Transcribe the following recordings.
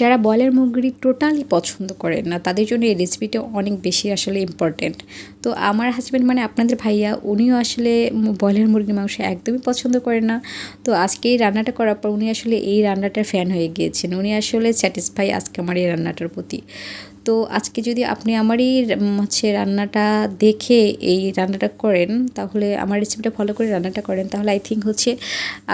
যারা বয়লার মুরগি টোটালি পছন্দ করেন না, তাদের জন্য এই রেসিপিটা অনেক বেশি আসলে ইম্পর্টেন্ট তো আমার হাজব্যান্ড মানে আপনাদের ভাইয়া, উনিও আসলে বয়লার মুরগির মাংস একদমই পছন্দ করেন না। তো আজকে এই রান্নাটা করার পর উনি আসলে এই রান্নাটার ফ্যান হয়ে গিয়েছেন। উনি আসলে স্যাটিসফাই আজকে আমার এই রান্নাটার প্রতি। তো আজকে যদি আপনি আমারই হচ্ছে রান্নাটা দেখে এই রান্নাটা করেন, তাহলে আমার রেসিপিটা ফলো করে রান্নাটা করেন, তাহলে আই থিঙ্ক হচ্ছে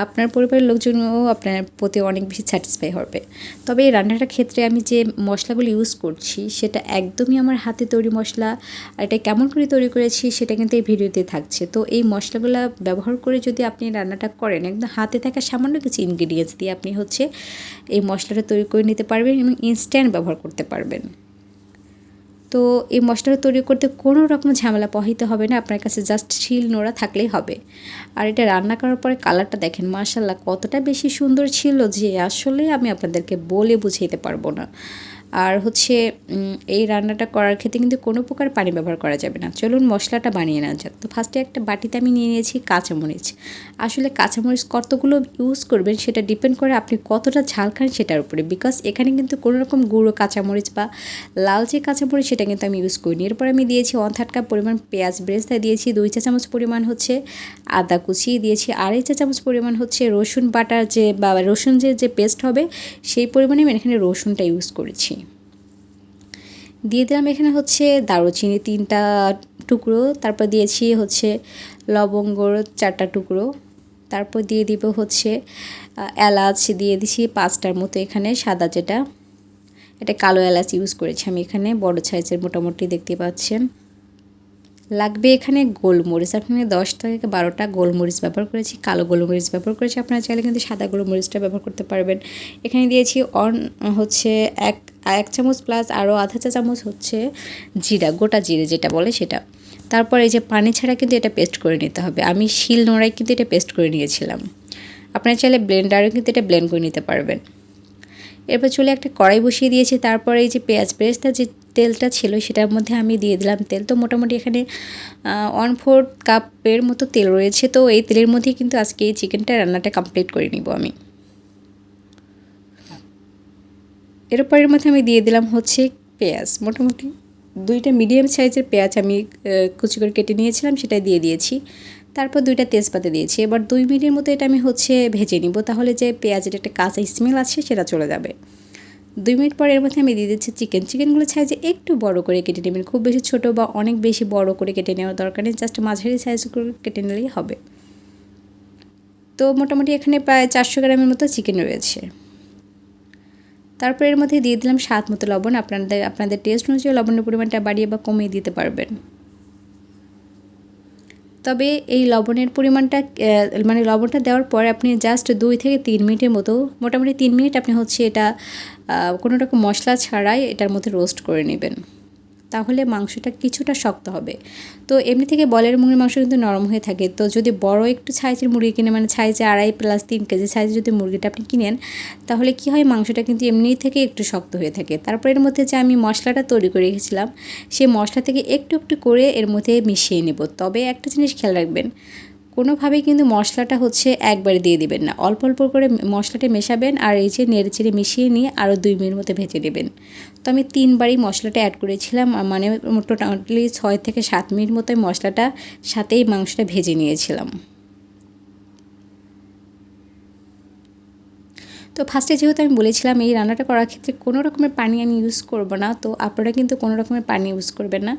আপনার পরিবারের লোকজনও আপনার প্রতি অনেক বেশি স্যাটিসফাই হবে। তবে এই রান্নাটার ক্ষেত্রে আমি যে মশলাগুলো ইউজ করছি, সেটা একদমই আমার হাতে তৈরি মশলা, আর এটা কেমন করে তৈরি করেছি, সেটা কিন্তু এই ভিডিওতে থাকছে। তো এই মশলাগুলো ব্যবহার করে যদি আপনি রান্নাটা করেন, একদম হাতে থাকা সামান্য কিছু ইনগ্রিডিয়েন্টস দিয়ে আপনি হচ্ছে এই মশলাটা তৈরি করে নিতে পারবেন এবং ইনস্ট্যান্ট ব্যবহার করতে পারবেন। তো এই মশলাটা তৈরি করতে কোনো রকম ঝামেলা পহিতে হবে না, আপনার কাছে জাস্ট শিল নোড়া থাকলেই হবে। আর এটা রান্না করার পরে কালারটা দেখেন মার্শাল্লাহ কতটা বেশি সুন্দর ছিল যে আসলে আমি আপনাদেরকে বলে বুঝাইতে পারব না। আর হচ্ছে এই রান্নাটা করার ক্ষেত্রে কিন্তু কোনো প্রকার পানি ব্যবহার করা যাবে না। চলুন মশলাটা বানিয়ে নেওয়া যাক। তো ফার্স্টে একটা বাটিতে আমি নিয়ে নিয়েছি কাঁচামরিচ। আসলে কাঁচামরিচ কতগুলো ইউজ করবেন সেটা ডিপেন্ড করে আপনি কতটা ঝাল খান সেটার উপরে। বিকজ এখানে কিন্তু কোনো রকম গুঁড়ো কাঁচামরিচ বা লাল যে কাঁচামরিচ সেটা কিন্তু আমি ইউজ করিনি। এরপর আমি দিয়েছি ওয়ান থার্ড কাপ পরিমাণ পেঁয়াজ ব্রেস্তা, দিয়েছি দুই চা চামচ পরিমাণ হচ্ছে আদা কুচি, দিয়েছি আড়াই চা চামচ পরিমাণ হচ্ছে রসুন বাটার যে বা রসুন যে যে পেস্ট হবে, সেই পরিমাণে আমি এখানে রসুনটা ইউজ করেছি। দিয়ে দিলাম এখানে হচ্ছে দারুচিনি তিনটা টুকরো, তারপর দিয়েছি হচ্ছে লবঙ্গর চারটা টুকরো, তারপর দিয়ে দিব হচ্ছে এলাচ, দিয়ে দিছি পাঁচটার মতো এখানে সাদা যেটা। এটা কালো এলাচ ইউজ করেছি আমি এখানে, বড় সাইজের মোটামুটি দেখতে পাচ্ছেন। লাগবে এখানে গোলমরিচ। এখানে দশ থেকে বারোটা গোলমরিচ ব্যবহার করেছি, কালো গোলমরিচ ব্যবহার করেছি। আপনারা চাইলে কিন্তু সাদা গোলমরিচটা ব্যবহার করতে পারবেন। এখানে দিয়েছি অন, হচ্ছে এক এক চামচ প্লাস আরও আধা চা চামচ হচ্ছে জিরা, গোটা জিরে যেটা বলে সেটা। তারপর এই যে পানি ছাড়া কিন্তু এটা পেস্ট করে নিতে হবে। আমি শিল নোড়ায় কিন্তু এটা পেস্ট করে নিয়েছিলাম। আপনারা চাইলে ব্লেন্ডারও কিন্তু এটা ব্লেন্ড করে নিতে পারবেন। এরপর চলে একটা কড়াই বসিয়ে দিয়েছি। তারপরে এই যে পেঁয়াজ পেস্টটা যে তেলটা ছিল সেটার মধ্যে আমি দিয়ে দিলাম তেল। তো মোটামুটি এখানে ওয়ান ফোর্থ কাপের মতো তেল রয়েছে। তো এই তেলের মধ্যেই কিন্তু আজকে এই চিকেনটা রান্নাটা কমপ্লিট করে নিব আমি। এরপরের মধ্যে আমি দিয়ে দিলাম হচ্ছে পেঁয়াজ। মোটামুটি দুইটা মিডিয়াম সাইজের পেঁয়াজ আমি কুচি করে কেটে নিয়েছিলাম, সেটাই দিয়ে দিয়েছি। তারপর দুইটা তেজপাতা দিয়েছি। এবার দুই মিনিটের মতো এটা আমি হচ্ছে ভেজে নিব। তাহলে যে পেঁয়াজের একটা কাঁচা স্মেল আছে সেটা চলে যাবে। দুই মিনিট পর এর মধ্যে আমি দিয়ে দিচ্ছি চিকেন। চিকেনগুলো সাইজে একটু বড় করে কেটে নেবেন, খুব বেশি ছোট বা অনেক বেশি বড় করে কেটে নেওয়ার দরকার নেই জাস্ট মাঝারি সাইজ করে কেটে নিলেই হবে। তো মোটামুটি এখানে প্রায় চারশো গ্রামের মতো চিকেন রয়েছে। তারপর এর মধ্যে দিয়ে দিলাম স্বাদ মতো লবণ। আপনাদের আপনাদের টেস্ট অনুযায়ী লবণের পরিমাণটা বাড়িয়ে বা কমিয়ে দিতে পারবেন। তবে এই লবণের পরিমাণটা মানে লবণটা দেওয়ার পরে আপনি জাস্ট দুই থেকে তিন মিনিটের মতো, মোটামুটি তিন মিনিট আপনি হচ্ছে এটা কোনো রকম মশলা ছাড়াই এটার মধ্যে রোস্ট করে নেবেন। তাহলে মাংসটা কিছুটা শক্ত হবে। তো এমনি থেকে বলের মুরগির মাংস কিন্তু নরম হয়ে থাকে। তো যদি বড় একটু সাইজের মুরগি কিনে মানে সাইজে আড়াই প্লাস তিন কেজি সাইজে যদি মুরগিটা আপনি কিনেন, তাহলে কি হয় মাংসটা কিন্তু এমনি থেকে একটু শক্ত হয়ে থাকে। তারপর এর মধ্যে যে আমি মশলাটা তৈরি করে রেখেছিলাম, সেই মশলা থেকে একটু একটু করে এর মধ্যে মিশিয়ে নেব। তবে একটা জিনিস খেয়াল রাখবেন কোনোভাবেই কিন্তু মশলাটা হচ্ছে একবারে দিয়ে দিবেন না। অল্প অল্প করে মশলাটা মেশাবেন আর এই যে নেড়ে চেড়ে মিশিয়ে নিয়ে আরও দুই মিনিট মতো ভেজে নেবেন তো আমি তিনবারই মশলাটা অ্যাড করেছিলাম মানে মোটামুটি ছয় থেকে সাত মিনিট মতো মশলাটা সাথেই মাংসটা ভেজে নিয়েছিলাম। তো ফার্স্টে যেহেতু আমি বলেছিলাম এই রান্নাটা করার ক্ষেত্রে কোনো রকমের পানি আমি ইউজ করব না, তো আপনারা কিন্তু কোনো রকমের পানি ইউজ করবেন না।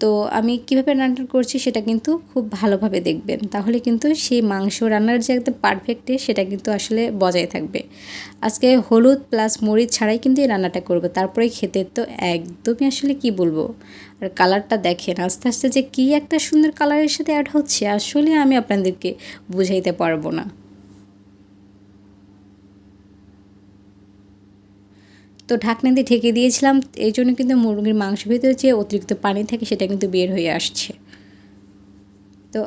তো আমি কীভাবে রান্না করছি সেটা কিন্তু খুব ভালোভাবে দেখবেন। তাহলে কিন্তু সেই মাংস রান্নার যে একদম পারফেক্টে সেটা কিন্তু আসলে বজায় থাকবে। আজকে হলুদ প্লাস মরিচ ছাড়াই কিন্তু এই রান্নাটা করব। তারপরে খেতে তো একদমই আসলে কি বলব? আর কালারটা দেখেন, আস্তে আস্তে যে কী একটা সুন্দর কালারের সাথে অ্যাড হচ্ছে, আসলে আমি আপনাদেরকে বুঝাইতে পারব না। তো ঢাকনা দিয়ে ঢেকে দিয়েছিলাম, এই জন্য কিন্তু মুরগির মাংস ভিতরে যে অতিরিক্ত পানি থাকে সেটা কিন্তু বের হয়ে আসছে। তো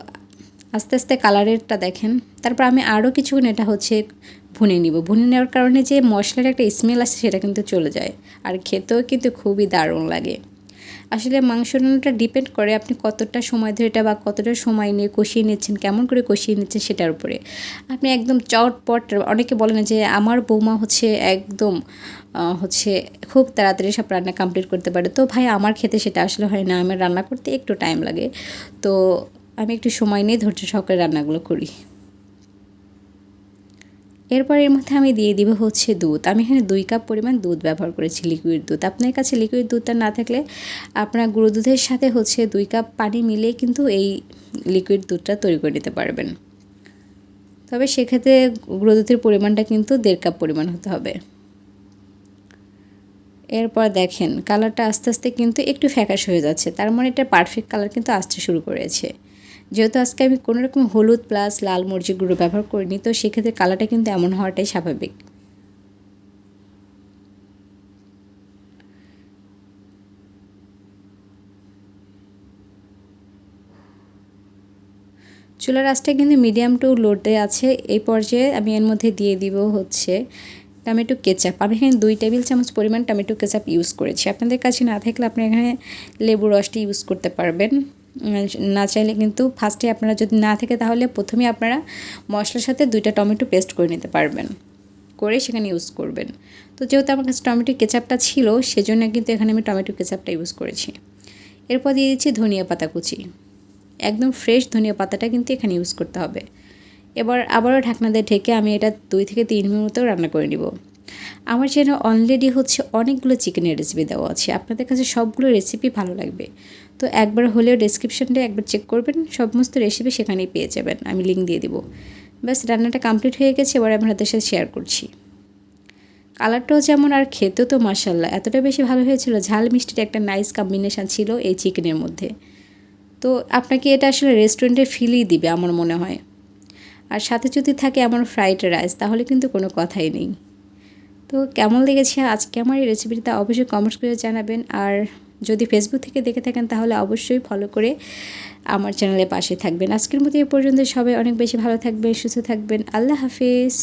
আস্তে আস্তে কালারেরটা দেখেন, তারপর আমি আরও কিছুক্ষণ এটা হচ্ছে ভুনে নিব। ভুনে নেওয়ার কারণে যে মশলার একটা স্মেল আসে সেটা কিন্তু চলে যায়, আর খেতেও কিন্তু খুবই দারুণ লাগে। আসলে মাংস রান্নাটা ডিপেন্ড করে আপনি কতটা সময় ধরে এটা বা কতটা সময় নিয়ে কষিয়ে নিচ্ছেন, কেমন করে কষিয়ে নিচ্ছেন সেটার উপরে। আপনি একদম চটপট, অনেকে বলেন যে আমার বৌমা হচ্ছে একদম হচ্ছে খুব তাড়াতাড়ি সব রান্না কমপ্লিট করতে পারে। তো ভাই, আমার খেতে সেটা আসলে হয় না। আমার রান্না করতে একটু টাইম লাগে। তো আমি একটু সময় নিয়ে ধৈর্য সহকারে রান্নাগুলো করি। এরপর এর মধ্যে আমি দিয়ে দিব হচ্ছে দুধ। আমি এখানে দুই কাপ পরিমাণ দুধ ব্যবহার করেছি লিকুইড দুধ। আপনার কাছে লিকুইড দুধটা না থাকলে আপনার গুঁড়ো দুধের সাথে হচ্ছে দুই কাপ পানি মিলিয়ে কিন্তু এই লিকুইড দুধটা তৈরি করে নিতে পারবেন। তবে সেক্ষেত্রে গুঁড়ো দুধের পরিমাণটা কিন্তু দেড় কাপ পরিমাণ হতে হবে। এরপর দেখেন কালারটা আস্তে আস্তে কিন্তু একটু ফ্যাকাশ হয়ে যাচ্ছে। তার মানে এটা পারফেক্ট কালার কিন্তু আসতে শুরু করেছে। যেহেতু আজকে আমি কোনো রকম হলুদ প্লাস লাল মরিচের গুঁড়ো ব্যবহার করিনি, তো সেক্ষেত্রে কালারটা কিন্তু এমন হওয়াটাই স্বাভাবিক। চুলার আঁচটা কিন্তু মিডিয়াম টু লোতে আছে। এই পর্যায়ে আমি এর মধ্যে দিয়ে দিব হচ্ছে টমেটো কেচাপ আমি এখানে দুই টেবিল চামচ পরিমাণ টমেটো কেচাপ ইউজ করেছি। আপনাদের কাছে না থাকলে আপনি এখানে লেবু রসটি ইউজ করতে পারবেন। না চাইলে কিন্তু ফার্স্টে আপনারা যদি না থাকে তাহলে প্রথমে আপনারা মশলার সাথে দুইটা টমেটো পেস্ট করে নিতে পারবেন। করে সেখানে ইউজ করবেন। তো যেহেতু আমার কাছে টমেটো কেচাপটা ছিল, সেজন্য কিন্তু এখানে আমি টমেটো কেচাপটা ইউজ করেছি। এরপর দিয়ে দিচ্ছি ধনিয়া পাতা কুচি। একদম ফ্রেশ ধনিয়া পাতাটা কিন্তু এখানে ইউজ করতে হবে। এবার আবারও ঢাকনা দিয়ে ঢেকে আমি এটা দুই থেকে তিন মিনিটও রান্না করে নিব। আমার চ্যানেল অলরেডি হচ্ছে অনেকগুলো চিকেনের রেসিপি দেওয়া আছে। আপনাদের কাছে সবগুলো রেসিপি ভালো লাগবে। তো একবার হলেও ডিসক্রিপশানটা একবার চেক করবেন, সমস্ত রেসিপি সেখানেই পেয়ে যাবেন। আমি লিঙ্ক দিয়ে দিব। ব্যাস, রান্নাটা কমপ্লিট হয়ে গেছে, এবার আপনাদের সাথে শেয়ার করছি। কালারটাও যেমন, আর খেতেও তো মার্শাল্লাহ এতটা বেশি ভালো হয়েছিল, ঝাল মিষ্টির একটা নাইস কম্বিনেশান ছিল এই চিকেনের মধ্যে। তো আপনাকে এটা আসলে রেস্টুরেন্টে ফিলই দিবে, আমার মনে হয়। আর সাথে যদি থাকে এমন ফ্রাইড রাইস তাহলে কিন্তু কোনো কথাই নেই। তো কেমন লেগেছে আজকে আমার এই রেসিপিটি তা অবশ্যই কমেন্টস করে জানাবেন। আর যদি ফেসবুক থেকে দেখে থাকেন, তাহলে অবশ্যই ফলো করে আমার চ্যানেলে পাশে থাকবেন। আজকের মতো এ পর্যন্ত সবাই অনেক বেশি ভালো থাকবেন, সুস্থ থাকবেন। আল্লাহ হাফিজ।